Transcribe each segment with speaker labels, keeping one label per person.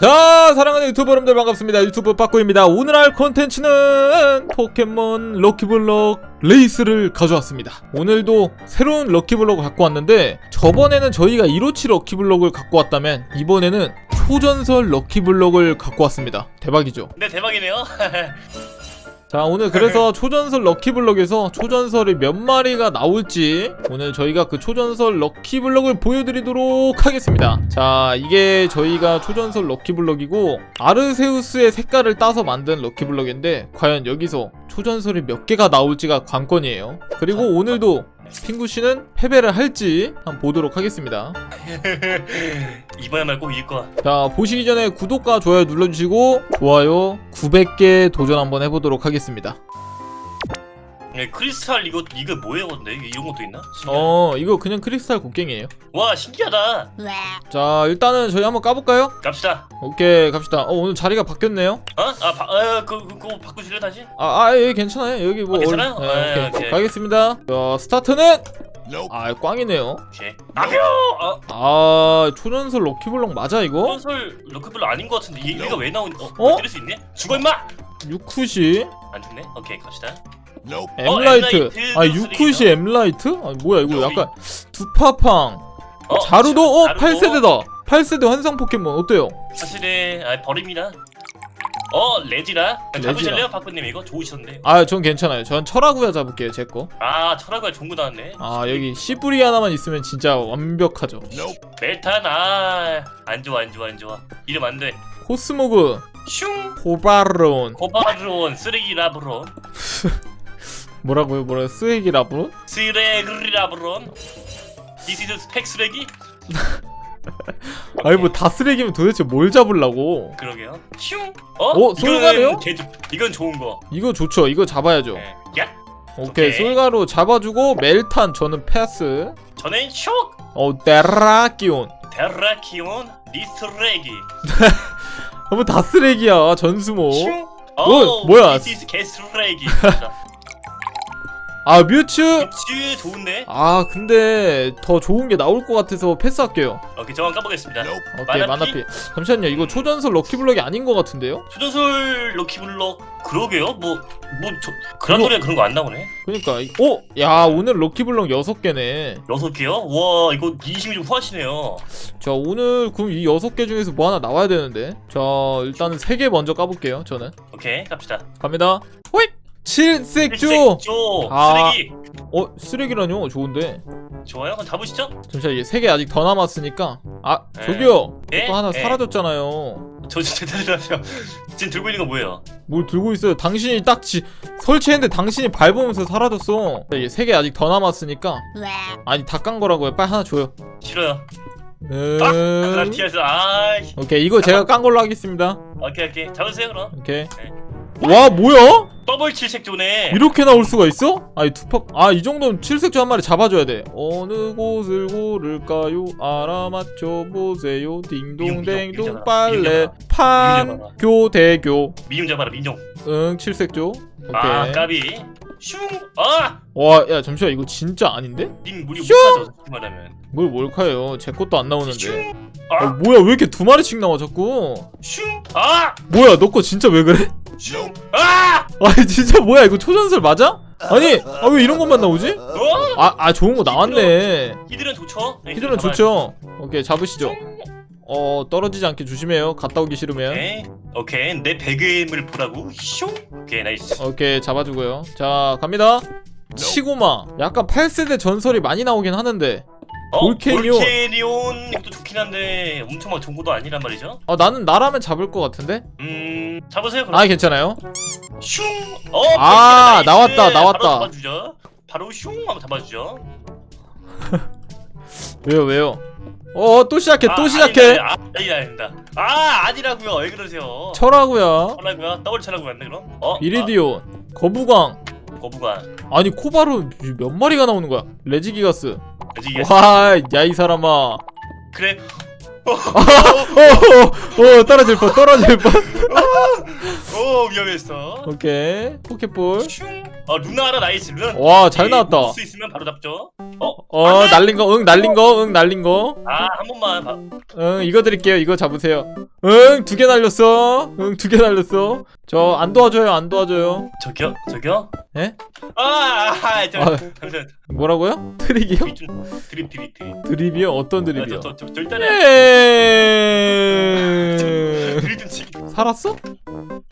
Speaker 1: 자 사랑하는 유튜버 여러분들 반갑습니다. 유튜브 빠꾸입니다. 오늘 할 컨텐츠는 포켓몬 럭키블럭 레이스를 가져왔습니다. 오늘도 새로운 럭키블럭을 갖고 왔는데 저번에는 저희가 1호치 럭키블럭을 갖고 왔다면 이번에는 초전설 럭키블럭을 갖고 왔습니다. 대박이죠?
Speaker 2: 네 대박이네요.
Speaker 1: 자 오늘 그래서 초전설 럭키블럭에서 초전설이 몇 마리가 나올지 오늘 저희가 그 초전설 럭키블럭을 보여드리도록 하겠습니다. 자 이게 저희가 초전설 럭키블럭이고 아르세우스의 색깔을 따서 만든 럭키블럭인데 과연 여기서 초전설이 몇 개가 나올지가 관건이에요. 그리고 오늘도 핑구씨는 패배를 할지 한번 보도록 하겠습니다
Speaker 2: 이번에만 꼭 이길 거야.
Speaker 1: 자 보시기 전에 구독과 좋아요 눌러주시고 좋아요 900개 도전 한번 해보도록 하겠습니다
Speaker 2: 네, 크리스탈 이거 이거 뭐예요, 근데 이게 이런 것도 있나? 신기하네.
Speaker 1: 어 이거 그냥 크리스탈 곡괭이에요
Speaker 2: 와 신기하다.
Speaker 1: 자 일단은 저희 한번 까볼까요?
Speaker 2: 갑시다.
Speaker 1: 오케이 갑시다 어 오늘 자리가 바뀌었네요
Speaker 2: 어? 아, 바, 아, 그, 그, 그거 바꾸실래 다시?
Speaker 1: 아, 아 여기 괜찮아요 여기 뭐
Speaker 2: 아, 괜찮아요?
Speaker 1: 얼-
Speaker 2: 아,
Speaker 1: 네, 오케이.
Speaker 2: 오케이.
Speaker 1: 가겠습니다 자 스타트는 아 꽝이네요
Speaker 2: 오케이. 나표. 아,
Speaker 1: 아 초전설 럭키블럭 맞아 이거?
Speaker 2: 건설 럭크블러 아닌 것 같은데 얘, 얘가 왜 나오니? 어?
Speaker 1: 어?
Speaker 2: 어? 때릴 수 있네? 죽어 임마!
Speaker 1: 유쿠시
Speaker 2: 안 죽네? 오케이 갑시다.
Speaker 1: 엠라이트.
Speaker 2: 엠라이트.
Speaker 1: 아 유쿠시 엠라이트? 아 뭐야 이거. 약간 두파팡.
Speaker 2: 어,
Speaker 1: 자루도? 어
Speaker 2: 자루도.
Speaker 1: 8세대다. 8세대 환상 포켓몬. 어때요?
Speaker 2: 사실은 아, 버립니다. 어 레지라?
Speaker 1: 레지라.
Speaker 2: 잡으실래요? 박근님 이거? 좋으셨네.
Speaker 1: 아 전 괜찮아요. 전 철화구야 잡을게요 제 거.
Speaker 2: 아 철학과 종구 나왔네.
Speaker 1: 아 여기 씨뿌리 하나만 있으면 진짜 완벽하죠.
Speaker 2: 멜탄 아안 좋아 안 좋아 안 좋아. 이름 안 돼.
Speaker 1: 코스모그.
Speaker 2: 슝.
Speaker 1: 코바론.
Speaker 2: 고바르온 쓰레기 라브론
Speaker 1: 뭐라고요? 뭐라고 쓰레기 라브?
Speaker 2: 쓰레기 라브론? This is 스펙 쓰레기?
Speaker 1: 아니 뭐 다 쓰레기면 도대체 뭘 잡으려고?
Speaker 2: 그러게요. 슝! 어?
Speaker 1: 어?
Speaker 2: 이거는 개, 이건 좋은 거.
Speaker 1: 이거 좋죠. 이거 잡아야죠.
Speaker 2: 네. 야!
Speaker 1: 오케이
Speaker 2: 오케이.
Speaker 1: 솔가로 잡아주고 멜탄 저는 패스.
Speaker 2: 저는
Speaker 1: 쇽어 데라키온.
Speaker 2: 데라키온 리스레기.
Speaker 1: 어, 뭐다 쓰레기야 전수모.
Speaker 2: 슝!
Speaker 1: 뭐,
Speaker 2: 어,
Speaker 1: 뭐야?
Speaker 2: This is 개 쓰레기
Speaker 1: 아 뮤츠?
Speaker 2: 뮤츠 좋은데?
Speaker 1: 아 근데 더 좋은 게 나올 것 같아서 패스할게요.
Speaker 2: 오케이 저만 까보겠습니다.
Speaker 1: 오케이
Speaker 2: 만화피?
Speaker 1: 만화피 잠시만요. 이거 초전설 럭키블럭이 아닌 것 같은데요?
Speaker 2: 초전설 럭키블럭 그러게요? 뭐뭐저 그란돌에 그런 거 안 나오네?
Speaker 1: 그니까 이- 어? 야 오늘 럭키블럭 6개네.
Speaker 2: 여섯 개요? 와 이거 인심이 좀 후하시네요.
Speaker 1: 자 오늘 그럼 이 6개 중에서 뭐 하나 나와야 되는데? 자 일단은 3개 먼저 까볼게요 저는.
Speaker 2: 오케이 갑시다.
Speaker 1: 갑니다. 호잇! 칠색조!
Speaker 2: 조!
Speaker 1: 아.
Speaker 2: 쓰레기!
Speaker 1: 어? 쓰레기라뇨? 좋은데.
Speaker 2: 좋아요? 그럼 잡으시죠.
Speaker 1: 잠시만 이게 3개 아직 더 남았으니까. 아
Speaker 2: 네.
Speaker 1: 저기요!
Speaker 2: 네?
Speaker 1: 또 하나
Speaker 2: 네.
Speaker 1: 사라졌잖아요.
Speaker 2: 저 진짜 대단하세요. 지금 들고 있는 거 뭐예요?
Speaker 1: 뭘 들고 있어요? 당신이 딱 지, 설치했는데 당신이 밟으면서 사라졌어. 이게 3개 아직 더 남았으니까. 아니 다 깐 거라고요. 빨리 하나 줘요.
Speaker 2: 싫어요.
Speaker 1: 음...
Speaker 2: 아!
Speaker 1: 오케이 이거 제가 깐 걸로 하겠습니다.
Speaker 2: 오케이 오케이. 잡으세요 그럼.
Speaker 1: 오케이.
Speaker 2: 네.
Speaker 1: 와 뭐야?
Speaker 2: 더블 칠색조네
Speaker 1: 이렇게 나올 수가 있어? 아이 두팝 아이 정도면 칠색조 한 마리 잡아줘야 돼. 어느 곳을 고를까요? 알아맞혀 보세요.
Speaker 2: 미용,
Speaker 1: 딩동댕동 빨래
Speaker 2: 미용
Speaker 1: 판교 대교.
Speaker 2: 민용 잡아라 민용.
Speaker 1: 응 칠색조.
Speaker 2: 아
Speaker 1: 오케이.
Speaker 2: 까비. 슝아!
Speaker 1: 와야 잠시만. 이거 진짜 아닌데?
Speaker 2: 님 물이
Speaker 1: 슝!
Speaker 2: 솔직히 말하면.
Speaker 1: 뭘 몰카요? 제 것도 안 나오는데.
Speaker 2: 슝 아
Speaker 1: 아! 뭐야? 왜 이렇게 두 마리씩 나와 자꾸?
Speaker 2: 슝아!
Speaker 1: 뭐야? 너 거 진짜 왜 그래?
Speaker 2: 슝 아!
Speaker 1: 아니 진짜 뭐야 이거 초전설 맞아? 아니 아 왜 이런 것만 나오지?
Speaker 2: 어?
Speaker 1: 아, 아 좋은 거 나왔네.
Speaker 2: 히드는 좋죠? 네, 잡아야지.
Speaker 1: 좋죠? 오케이 잡으시죠. 어 떨어지지 않게 조심해요. 갔다 오기 싫으면.
Speaker 2: 오케이 오케이 내 배그임을 보라고. 슝 오케이 나이스.
Speaker 1: 오케이 잡아주고요. 자 갑니다. 치고마. 약간 8세대 전설이 많이 나오긴 하는데
Speaker 2: 어?
Speaker 1: 볼케니온.
Speaker 2: 볼케니온 이것도 좋긴 한데 엄청 막 정보도 아니란 말이죠
Speaker 1: 어 나는 나라면 잡을 것 같은데
Speaker 2: 음 잡으세요 그럼
Speaker 1: 아 괜찮아요
Speaker 2: 슝! 어,
Speaker 1: 아,
Speaker 2: 나이스.
Speaker 1: 나왔다, 나왔다.
Speaker 2: 바로 잡아주죠. 바로 슝 하면 잡아주죠.
Speaker 1: 왜요 왜요 어또 시작해
Speaker 2: 아,
Speaker 1: 또 시작해
Speaker 2: 아니다, 아니다, 아니다. 아, 아니라고요. 왜 그러세요?
Speaker 1: 철하고요
Speaker 2: 철라고요? 더블 철라고 맞네 그럼? 어?
Speaker 1: 이리디온 거부광
Speaker 2: 아, 거부관.
Speaker 1: 아니 코바루 몇 마리가 나오는 거야 레지기가스
Speaker 2: 아직
Speaker 1: 와야 이 사람아
Speaker 2: 그래.
Speaker 1: 어, 어, 떨어질 뻔, 떨어질 뻔.
Speaker 2: 오 위험했어.
Speaker 1: 오케이. 포켓볼.
Speaker 2: 슝. 어 루나라 나이스 루나.
Speaker 1: 와, 잘 나왔다.
Speaker 2: 수 있으면 바로 잡죠. 어?
Speaker 1: 어, 날린 거, 응, 날린 거, 응, 날린 거.
Speaker 2: 아 한 번만. 봐.
Speaker 1: 응, 이거 드릴게요. 이거 잡으세요. 응, 두 개 날렸어. 응, 두 개 날렸어. 저 안 도와줘요, 안 도와줘요.
Speaker 2: 저기요 저기요.
Speaker 1: 예?
Speaker 2: 아, 아, 저,
Speaker 1: 아.
Speaker 2: 잠시만.
Speaker 1: 뭐라고요? 트릭이요?
Speaker 2: 드립 좀 드립 드립 드립.
Speaker 1: 드립이요? 어떤
Speaker 2: 아,
Speaker 1: 드립이요?
Speaker 2: 저, 저, 저, 저 일단은
Speaker 1: 에이...
Speaker 2: 드립 좀 치기.
Speaker 1: 살았어?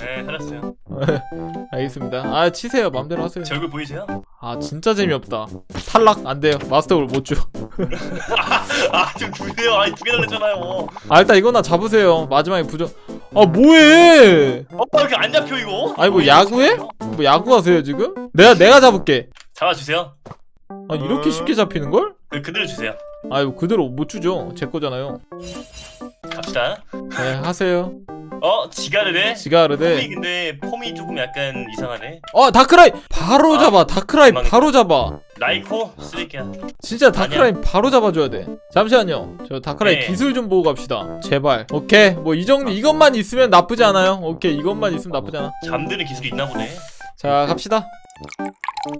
Speaker 2: 네, 살았어요.
Speaker 1: 알겠습니다. 아, 치세요. 맘대로 하세요.
Speaker 2: 제 얼굴 보이세요?
Speaker 1: 아, 진짜 재미없다. 탈락 안 돼요. 마스터볼 못 줘.
Speaker 2: 아, 지금 두 개요. 아, 두개 달렸잖아요.
Speaker 1: 아, 일단 이거나 잡으세요. 마지막에 부정. 아, 뭐해?
Speaker 2: 어, 이렇게 안 잡혀 이거?
Speaker 1: 아니, 뭐 야구해? 뭐 야구 하세요 지금? 내가 내가 잡을게.
Speaker 2: 잡아주세요.
Speaker 1: 아, 이렇게 쉽게 잡히는 걸?
Speaker 2: 그 그대로 주세요.
Speaker 1: 아유, 그대로 못 주죠. 제 거잖아요.
Speaker 2: 갑시다.
Speaker 1: 네, 하세요.
Speaker 2: 어, 지가르네. 폼이
Speaker 1: 지가르데.
Speaker 2: 근데 폼이 조금 약간 이상하네.
Speaker 1: 어, 다크라이 바로
Speaker 2: 아,
Speaker 1: 잡아. 다크라이
Speaker 2: 도망가.
Speaker 1: 바로 잡아.
Speaker 2: 라이코 쓰레기야.
Speaker 1: 진짜 다크라이 바로 잡아줘야 돼. 잠시만요. 저 다크라이
Speaker 2: 네.
Speaker 1: 기술 좀 보고 갑시다. 제발. 오케이. 뭐 이 정도 이것만 있으면 나쁘지 않아요. 오케이. 이것만 있으면 나쁘지 않아.
Speaker 2: 잠드는 기술이 있나 보네.
Speaker 1: 자, 갑시다.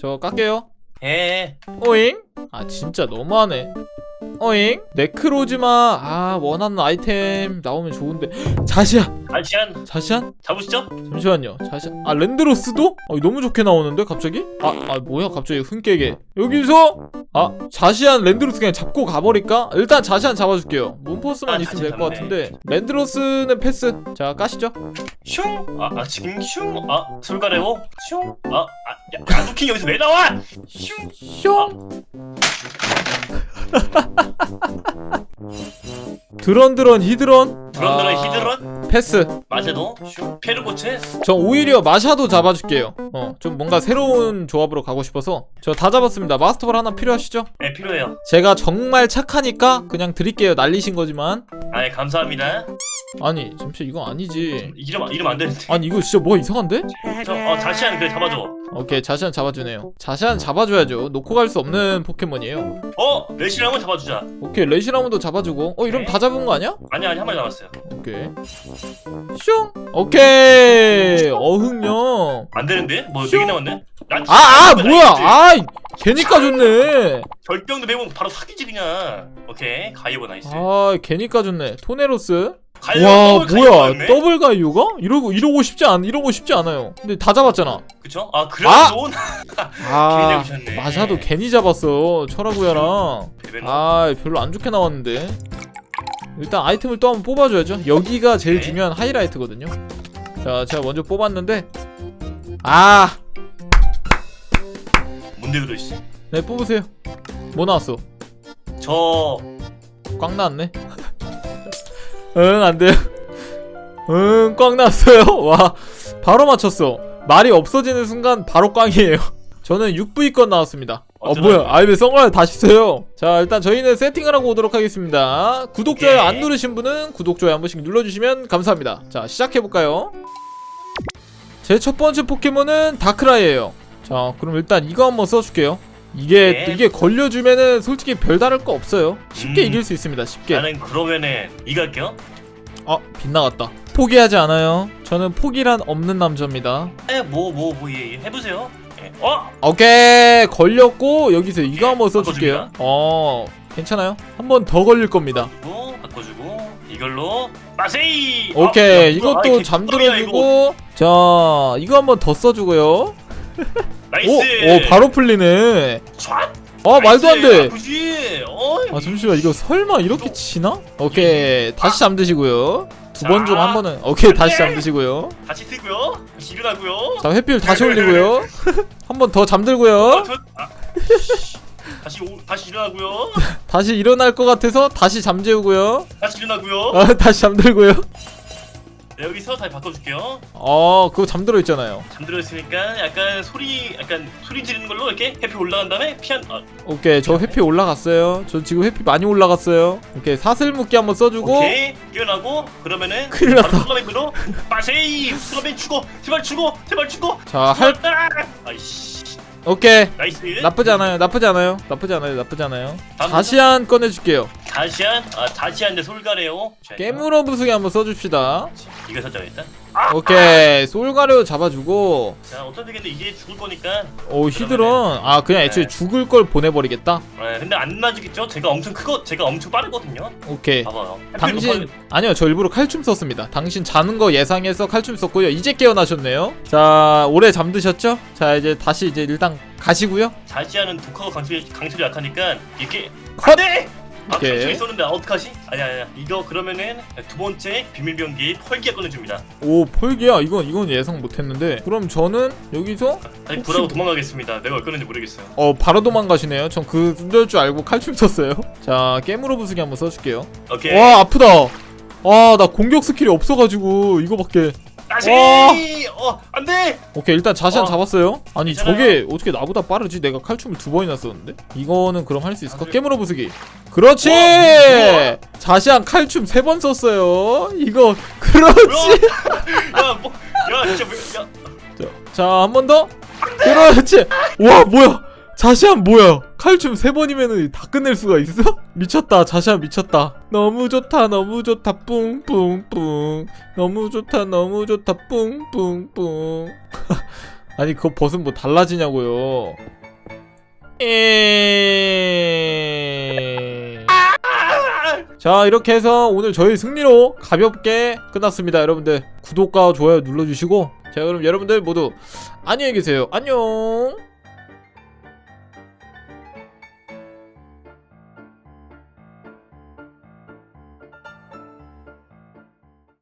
Speaker 1: 저 깎게요.
Speaker 2: 에.
Speaker 1: 오잉? 아 진짜 너무하네 어잉? 네크로즈마 아 원하는 아이템 나오면 좋은데 자시안
Speaker 2: 아시안
Speaker 1: 자시안?
Speaker 2: 잡으시죠?
Speaker 1: 잠시만요 자시안 아 랜드로스도? 아 너무 좋게 나오는데 갑자기? 아, 아 뭐야 갑자기 흥깨게 여기서 아 자시안 랜드로스 그냥 잡고 가버릴까? 일단 자시안 잡아줄게요 문포스만
Speaker 2: 아,
Speaker 1: 있으면 될
Speaker 2: 자시안
Speaker 1: 것
Speaker 2: 잡네.
Speaker 1: 같은데 랜드로스는 패스 자 까시죠
Speaker 2: 슝. 아, 아 지금 슝. 아, 솔가레오. 슝. 아, 아, 야, 가두킹 여기서 왜 나와? 슝.
Speaker 1: 슝 드런 드런 히드런
Speaker 2: 드런드런
Speaker 1: 아,
Speaker 2: 히드런.
Speaker 1: 패스
Speaker 2: 마제도. 슝. 페르고체.
Speaker 1: 저 오히려 마샤도 잡아줄게요. 어, 좀 뭔가 새로운 조합으로 가고 싶어서 저 다 잡았습니다. 마스터볼 하나 필요하시죠?
Speaker 2: 네, 필요해요.
Speaker 1: 제가 정말 착하니까 그냥 드릴게요. 날리신 거지만
Speaker 2: 아, 예, 감사합니다.
Speaker 1: 아니 잠시 이거 아니지.
Speaker 2: 이름 이름 안 되는데.
Speaker 1: 아니 이거 진짜 뭐가 이상한데?
Speaker 2: 저, 어, 자시안 그래 잡아줘.
Speaker 1: 오케이 자시안 잡아주네요. 자시안 잡아줘야죠. 놓고 갈 수 없는 포켓몬이에요.
Speaker 2: 어, 레시랑은 잡아주자.
Speaker 1: 오케이 레시라문도 잡아주고. 어 이러면 다 잡은 거 아니야?
Speaker 2: 아니 아니 한 마리 남았어요.
Speaker 1: 오케이. 슝. 오케이. 어흥령.
Speaker 2: 안 되는데? 뭐네개 남았네? 난
Speaker 1: 아, 아,
Speaker 2: 진짜
Speaker 1: 뭐야.
Speaker 2: 알지?
Speaker 1: 아이, 괜히 까줬네.
Speaker 2: 절병도 매면 바로 사기지 그냥. 오케이 가이버 나이스.
Speaker 1: 아, 괜히 까줬네. 토네로스.
Speaker 2: 가이버
Speaker 1: 와,
Speaker 2: 더블
Speaker 1: 뭐야. 더블 가이오가? 이러고, 이러고 싶지 않, 이러고 싶지 않아요. 근데 다 잡았잖아.
Speaker 2: 그쵸? 아
Speaker 1: 아!
Speaker 2: 그래도 아!
Speaker 1: 아,
Speaker 2: 괜히 잡으셨네.
Speaker 1: 마샤도 괜히 잡았어. 철화구야랑. 아, 별로 안 좋게 나왔는데. 일단 아이템을 또 한번 뽑아줘야죠. 여기가 제일
Speaker 2: 네.
Speaker 1: 중요한 하이라이트거든요. 자, 제가 먼저 뽑았는데. 아,
Speaker 2: 뭔데 그러시?
Speaker 1: 네, 뽑으세요. 뭐 나왔어? 저꽝 나왔네. 응, 안 돼요. 응, 꽝 났어요. 와, 바로 맞췄어. 말이 없어지는 순간 바로 꽝이에요. 저는 6V권 나왔습니다. 어,
Speaker 2: 어쩌나?
Speaker 1: 뭐야. 아이, 왜 선글라스 다시 써요? 자, 일단 저희는 세팅을 하고 오도록 하겠습니다. 구독, 좋아요
Speaker 2: 오케이.
Speaker 1: 안 누르신 분은 구독, 좋아요 한 번씩 눌러주시면 감사합니다. 자, 시작해볼까요? 제 첫 번째 포켓몬은 다크라이에요. 자, 그럼 일단 이거 한번 써줄게요. 이게,
Speaker 2: 네.
Speaker 1: 이게 걸려주면은 솔직히 별다를 거 없어요. 쉽게
Speaker 2: 음.
Speaker 1: 이길 수 있습니다. 쉽게.
Speaker 2: 나는 그러면은 이거 할게요.
Speaker 1: 아 빗나갔다 포기하지 않아요 저는 포기란 없는 남자입니다
Speaker 2: 에뭐뭐 뭐 예, 예. 해보세요. 예. 어
Speaker 1: 오케이 걸렸고 여기서 이거 한번 써줄게요
Speaker 2: 바꿔줍니다.
Speaker 1: 어 괜찮아요 한 번 더 걸릴 겁니다
Speaker 2: 뭐 바꿔주고 이걸로 빠세이.
Speaker 1: 오케이
Speaker 2: 아, 야,
Speaker 1: 이것도
Speaker 2: 아, 이거.
Speaker 1: 잠들어주고 자 이거 한번 더 써주고요
Speaker 2: 나이스.
Speaker 1: 오, 오 바로 풀리네
Speaker 2: 촤?
Speaker 1: 아 말도 안돼
Speaker 2: 아프지. 어이.
Speaker 1: 아 잠시만 이거 설마 이렇게 치나? 오케이 다시 잠드시고요 두 번 중 한 번은 오케이 다시 잠드시고요
Speaker 2: 다시 쓰고요. 다시 일어나고요.
Speaker 1: 자 횟bil 다시 올리고요 한 번더
Speaker 2: 어,
Speaker 1: 잠들고요
Speaker 2: 저, 아, 다시 오, 다시 일어나고요.
Speaker 1: 다시 일어날 것 같아서 다시 잠재우고요.
Speaker 2: 다시 일어나고요.
Speaker 1: 아, 다시 잠들고요.
Speaker 2: 네, 여기서 다시 바꿔줄게요.
Speaker 1: 어, 그거 잠들어 있잖아요.
Speaker 2: 잠들어 있으니까 약간 소리 약간 소리 지르는 걸로 이렇게 해피 올라간 다음에 피한 아,
Speaker 1: 오케이, 저 회피 올라갔어요. 저 지금 회피 많이 올라갔어요. 오케이, 사슬 묶기 한번 써주고.
Speaker 2: 오케이 일어나고 그러면은
Speaker 1: 큰일 났다.
Speaker 2: 바로 슬라맨으로 빠세이 슬라맨 죽어 제발 죽어 제발 죽어
Speaker 1: 자, 할,
Speaker 2: 죽었다. 아이씨
Speaker 1: 오케이.
Speaker 2: 나이스
Speaker 1: 나쁘지 않아요. 나쁘지 않아요. 나쁘지 않아요. 나쁘지 않아요.
Speaker 2: 다음
Speaker 1: 다시 한 꺼내줄게요.
Speaker 2: 다시한 아 다시한 대 솔가레오
Speaker 1: 깨물어 부수기 한번 써줍시다.
Speaker 2: 이거 설정했다
Speaker 1: 오케이. 솔가레오 잡아주고.
Speaker 2: 자 어떤 되겠는데 이게 죽을 거니까.
Speaker 1: 오 히드론? 아 그냥 애초에
Speaker 2: 네.
Speaker 1: 죽을 걸 보내버리겠다?
Speaker 2: 네, 근데 안 맞으겠죠? 제가 엄청 크거 제가 엄청 빠르거든요.
Speaker 1: 오케이.
Speaker 2: 봐봐요.
Speaker 1: 당신 아니요 저 일부러 칼춤 썼습니다. 당신 자는 거 예상해서 칼춤 썼고요. 이제 깨어나셨네요. 자 오래 잠드셨죠? 자 이제 다시 이제 일단 가시고요.
Speaker 2: 다시하는 독하고 강철이, 강철이 약하니까 이게
Speaker 1: 컷!
Speaker 2: 안돼! 아
Speaker 1: 오케이.
Speaker 2: 강철이 쏘는데 어떡하지? 아니야 아니야. 이거 그러면은 두 번째 비밀병기 펄기가 꺼내줍니다.
Speaker 1: 오 폴기야? 이건 이건 예상 못했는데. 그럼 저는 여기서
Speaker 2: 아니
Speaker 1: 혹시
Speaker 2: 불하고
Speaker 1: 뭐-
Speaker 2: 도망가겠습니다. 내가 왜 꺼낸지 모르겠어요.
Speaker 1: 어 바로 도망가시네요? 전 그럴 줄 알고 칼춤 썼어요. 자 깨물어 부수기 한번 써줄게요.
Speaker 2: 오케이.
Speaker 1: 와 아프다. 아 나 공격 스킬이 없어가지고 이거밖에.
Speaker 2: 다시!
Speaker 1: 와.
Speaker 2: 어 안 돼!
Speaker 1: 오케이 일단 자시안
Speaker 2: 어,
Speaker 1: 잡았어요. 아니
Speaker 2: 괜찮아요.
Speaker 1: 저게 어떻게 나보다 빠르지? 내가 칼춤을 두 번이나 썼는데? 이거는 그럼 할 수 있을까?
Speaker 2: 아주-
Speaker 1: 깨물어 부수기. 그렇지!
Speaker 2: 와, 뭐야?
Speaker 1: 자시안 칼춤 세 번 썼어요. 이거 그렇지!
Speaker 2: 야뭐 야 진짜 왜, 야.
Speaker 1: 자 한 번 더? 그렇지! 와 뭐야 자시안 뭐야? 칼춤 세 번이면은 다 끝낼 수가 있어? 미쳤다 자시안 미쳤다. 너무 좋다 너무 좋다 뿡뿡뿡. 너무 좋다 너무 좋다 뿡뿡뿡. 아니 그거 벗으면 뭐 달라지냐고요. 에... 자 이렇게 해서 오늘 저희 승리로 가볍게 끝났습니다 여러분들. 구독과 좋아요 눌러주시고. 자 그럼 여러분들 모두 안녕히 계세요. 안녕